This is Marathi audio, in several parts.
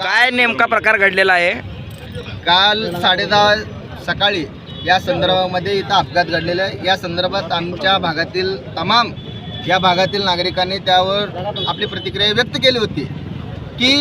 काय नेमका प्रकार घडलेला आहे? काल साडेदहा सकाळी या संदर्भामध्ये इथं अपघात घडलेला आहे. या संदर्भात आमच्या भागातील तमाम या भागातील नागरिकांनी त्यावर आपली प्रतिक्रिया व्यक्त केली होती की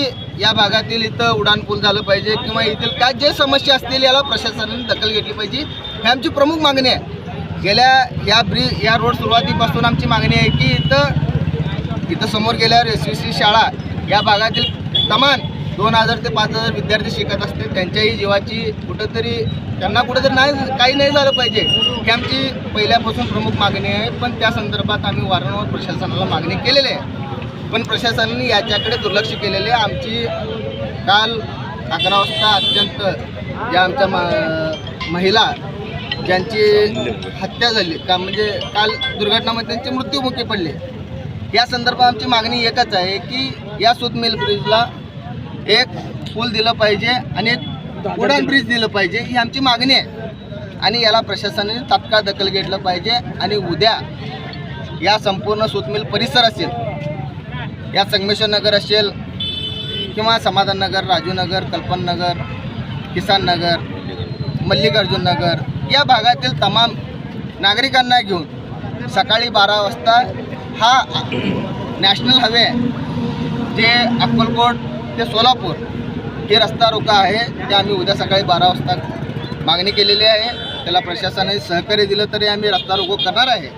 या भागातील इथं उड्डाणपूल झालं पाहिजे किंवा येथील काय जे समस्या असतील याला प्रशासनाने दखल घेतली पाहिजे ही आमची प्रमुख मागणी आहे. गेल्या या ब्रिज या रोड सुरुवातीपासून आमची मागणी आहे की इथं इथं समोर गेल्यावर एस सी शाळा या भागातील तमाम दोन हजार ते पाच हजार विद्यार्थी शिकत असते त्यांच्याही जीवाची कुठंतरी त्यांना कुठंतरी नाही काही नाही झालं पाहिजे ही आमची पहिल्यापासून प्रमुख मागणी आहे. पण त्या संदर्भात आम्ही वारंवार प्रशासनाला मागणी केलेली आहे. पण प्रशासनाने याच्याकडे दुर्लक्ष केलेले आहे. आमची काल अकरा वाजता अत्यंत ज्या आमच्या मा महिला ज्यांची हत्या झाली का म्हणजे काल दुर्घटनामध्ये त्यांचे मृत्यूमुखी पडले. या संदर्भात आमची मागणी एकच आहे की या सुतमेल ब्रिजला एक पूल दिलं पाहिजे आणि एक उडान ब्रिज दिलं पाहिजे ही आमची मागणी आहे. आणि याला प्रशासनाने तात्काळ दखल घेतलं पाहिजे आणि उद्या या संपूर्ण सुतमिल परिसर असेल या संगमेश्वर नगर असेल किंवा समाधान नगर राजू नगर कल्पन नगर किसान नगर मल्लिकार्जुन नगर या भागातील तमाम नागरिकांना घेऊन सकाळी बारा वाजता हा नॅशनल हवे जे अक्कलकोट ते सोलापूर हे रस्ता रोका आहे. ते आम्ही उद्या सकाळी बारा वाजता मागणी केलेली आहे. त्याला प्रशासनाने सहकार्य दिलं तरी आम्ही रस्ता रोको करणार आहे.